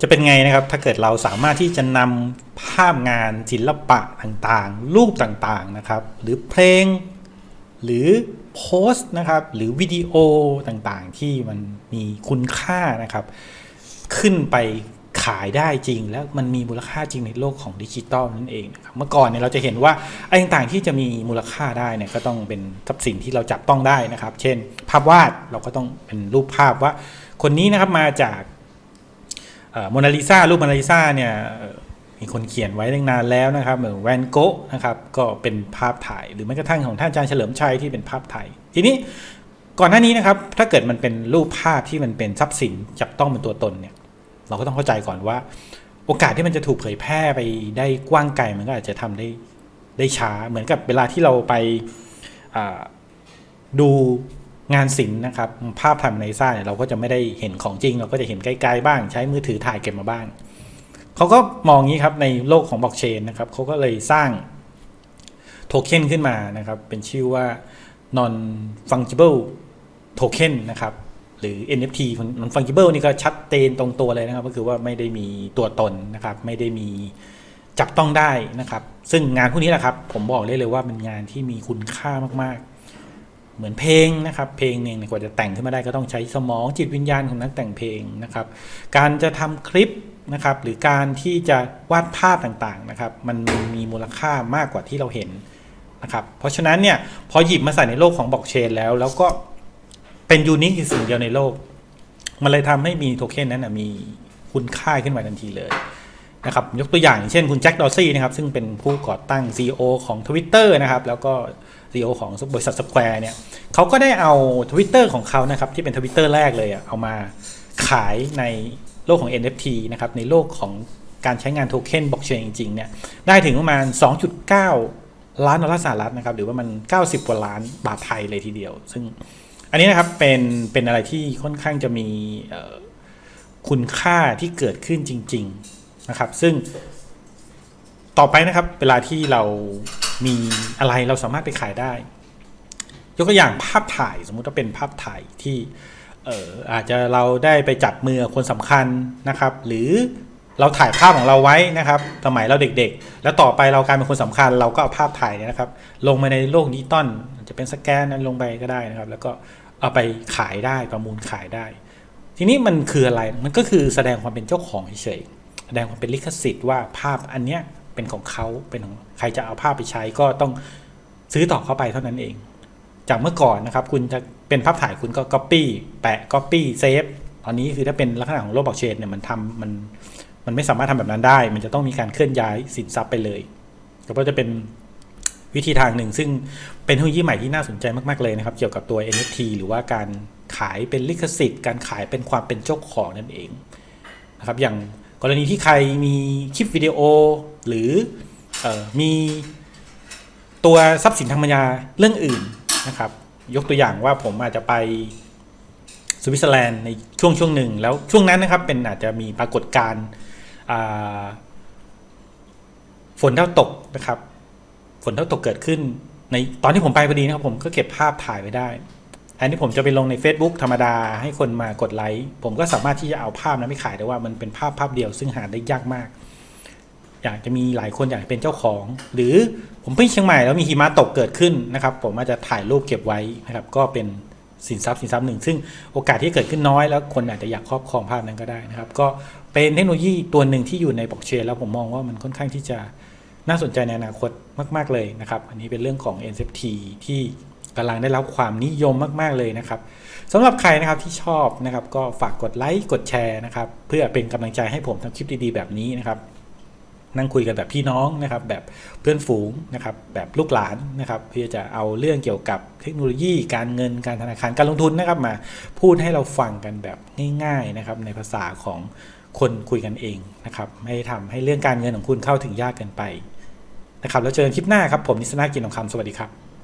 จะเป็นไงนะครับ ถ้าเกิดเราสามารถที่จะนำภาพงานศิลปะต่างๆ รูปต่างๆนะครับ หรือเพลง หรือโพสต์นะครับ หรือวิดีโอต่างๆ ที่มันมีคุณค่านะครับ ขึ้นไปขายได้จริง แล้วมันมีมูลค่าจริงในโลกของดิจิตอลนั่นเองนะครับเมื่อก่อนเนี่ยเราจะเห็นว่าไอ้ต่างๆที่จะมีมูลค่าได้เนี่ยก็ต้องเป็นทรัพย์สินที่เราจับต้องได้นะครับ เช่น ภาพวาดเราก็ต้องเป็นรูปภาพว่า คนนี้นะครับมาจาก โมนาลิซารูปโมนาลิซาเนี่ยมีคนเขียนไว้ตั้งนานแล้วนะครับเหมือนแวนโกะนะครับก็เป็นภาพถ่าย หรือแม้กระทั่งของท่านอาจารย์เฉลิมชัยที่เป็นภาพถ่ายทีนี้ก่อนหน้านี้นะครับถ้าเกิดมันเป็นรูปภาพที่มันเป็นทรัพย์สินจับต้องเป็นตัวตนเนี่ยเราก็ต้องเข้าใจก่อนว่า โอกาสที่มันจะถูกเผยแพร่ไปได้กว้างไกลมันก็อาจจะทำได้ได้ช้าเหมือนกับเวลาที่เราไปดู งานศิลป์นะครับภาพทำในซ่าเนี่ยเราก็จะไม่ได้เห็นของจริง เราก็จะเห็นไกลๆบ้าง ใช้มือถือถ่ายเก็บมาบ้างเขาก็มองงี้ครับในโลกของบล็อกเชนนะครับเขาก็เลยสร้างโทเค็นขึ้นมานะครับเป็นชื่อว่า non fungible token นะครับหรือ NFT non fungible นี่ก็ชัดเจนตรงตัวเลยนะครับ ก็คือว่าไม่ได้มีตัวตนนะครับ ไม่ได้มีจับต้องได้นะครับ ซึ่งงานพวกนี้แหละครับ ผมบอกได้เลยว่าเป็นงานที่มีคุณค่ามากๆ เหมือนเพลงนะครับเพลงหนึ่งกว่าจะแต่งขึ้นมาได้ก็ต้องใช้สมองจิตวิญญาณของนักแต่งเพลงนะครับ การจะทำคลิปนะครับหรือการที่จะวาดภาพต่างๆนะครับ มันมีมูลค่ามากกว่าที่เราเห็นนะครับ เพราะฉะนั้นเนี่ยพอหยิบมาใส่ในโลกของบล็อกเชนแล้ว แล้วก็เป็นยูนิคสิ่งเดียวในโลก มันเลยทำให้มีโทเค็นนั้นนะมีคุณค่าขึ้นมาทันทีเลย นะครับยกตัวอย่างเช่นคุณแจ็คดอซี่นะครับซึ่งเป็นผู้ก่อตั้ง CEO ของ Twitter นะครับแล้วก็ CEO ของบริษัท Square เนี่ยเขาก็ได้เอา Twitter ของเขานะครับที่เป็น Twitter แรกเลยอเอามาขายในโลกของ NFT นะครับในโลกของการใช้งานโทเค็นบล็อกเชนจริงๆเนี่ยได้ถึงประมาณ 2.9 ล้านดอลลาร์สหรัฐนะครับหรือว่ามัน 90 กว่าล้านบาทไทยเลยทีเดียว ซึ่งอันนี้นะครับเป็นเป็นอะไรที่ค่อนข้างจะมีคุณค่าที่เกิดขึ้นจริง ๆ นะครับ ซึ่งต่อไปนะครับเวลาที่เรามีอะไรเราสามารถไปขายได้ ยกตัวอย่างภาพถ่ายสมมุติว่าเป็นภาพถ่ายที่เอออาจจะเราได้ไปจับมือคนสำคัญนะครับ หรือเราถ่ายภาพของเราไว้นะครับ สมัยเราเด็กๆ แล้วต่อไปเรากลายเป็นคนสำคัญ เราก็เอาภาพถ่ายเนี่ยนะครับ ลงมาในโลกดิจิตอลจะเป็นสแกนนั้นลงไปก็ได้นะครับ แล้วก็เอาไปขายได้ประมูลขายได้ ทีนี้มันคืออะไรมันก็คือแสดงความเป็นเจ้าของเฉยๆ แสดงความเป็นลิขสิทธิ์ว่าภาพอันเนี้ยเป็นของเขาเป็นของใครจะเอาภาพไปใช้ก็ต้องซื้อต่อเข้าไปเท่านั้นเอง จากเมื่อก่อนนะครับ คุณจะเป็นภาพถ่ายคุณก็ Copy แปะ Copy Save ตอนนี้คือถ้าเป็นลักษณะของโลกบล็อกเชนเนี่ยมันทำมันมันไม่สามารถทำแบบนั้นได้ มันจะต้องมีการเคลื่อนย้ายสินทรัพย์ไปเลยก็จะเป็นวิธีทางหนึ่ง ซึ่งเป็นเทคโนโลยีใหม่ที่น่าสนใจมาก ๆ เลยนะครับ เกี่ยวกับตัว NFT หรือว่าการขายเป็นลิขสิทธิ์ การขายเป็นความเป็นเจ้าของนั่นเองนะครับ อย่าง กรณีที่ใครมีคลิปวิดีโอ หรือออมีตัวทรัพย์สินทางปัญญาเรื่องอื่นนะครับ ยกตัวอย่างว่าผมอาจจะไปสวิตเซอร์แลนด์ในช่วงช่วงหนึ่ง แล้วช่วงนั้นนะครับเป็นอาจจะมีปรากฏการณ์อ่าฝนดาวตกนะครับ ฝนดาวตกเกิดขึ้นในตอนที่ผมไปพอดีนะครับ ผมก็เก็บภาพถ่ายไว้ได้ แทนที่ผมจะไปลงใน Facebook ธรรมดาให้คนมากดไลค์ผมก็สามารถที่จะเอาภาพนั้นไปขายได้ว่ามันเป็นภาพภาพเดียวซึ่งหาได้ยากมาก อยากจะมีหลายคนอยากเป็นเจ้าของ หรือผมไปเชียงใหม่แล้วมีหิมะตกเกิดขึ้นนะครับ ผมอาจจะถ่ายรูปเก็บไว้นะครับ ก็เป็นสินทรัพย์สินทรัพย์หนึ่งซึ่งโอกาสที่เกิดขึ้นน้อยแล้วคนอาจจะอยากครอบครองภาพนั้นก็ได้นะครับ ก็เป็นเทคโนโลยีตัวหนึ่งที่อยู่ในบล็อกเชนแล้วผมมองว่ามันค่อนข้างที่จะน่าสนใจในอนาคตมาก ๆเลยนะครับ อันนี้เป็นเรื่องของ NFT ที่ กำลังได้รับความนิยมมาก ๆ เลยนะครับสำหรับใครนะครับที่ชอบนะครับ ก็ฝากกดไลค์กดแชร์นะครับ เพื่อเป็นกำลังใจให้ผมทำคลิปดีๆ แบบนี้นะครับ นั่งคุยกันแบบพี่น้องนะครับ แบบเพื่อนฝูงนะครับ แบบลูกหลานนะครับเพื่อจะเอาเรื่องเกี่ยวกับเทคโนโลยี การเงินการธนาคารการลงทุนนะครับ มาพูดให้เราฟังกันแบบง่าย ๆนะครับ ในภาษาของคนคุยกันเองนะครับไม่ทำให้เรื่องการเงินของคุณเข้าถึงยากเกินไปนะครับแล้วเจอกันคลิปหน้าครับผมนิสนากินของคำสวัสดีครับ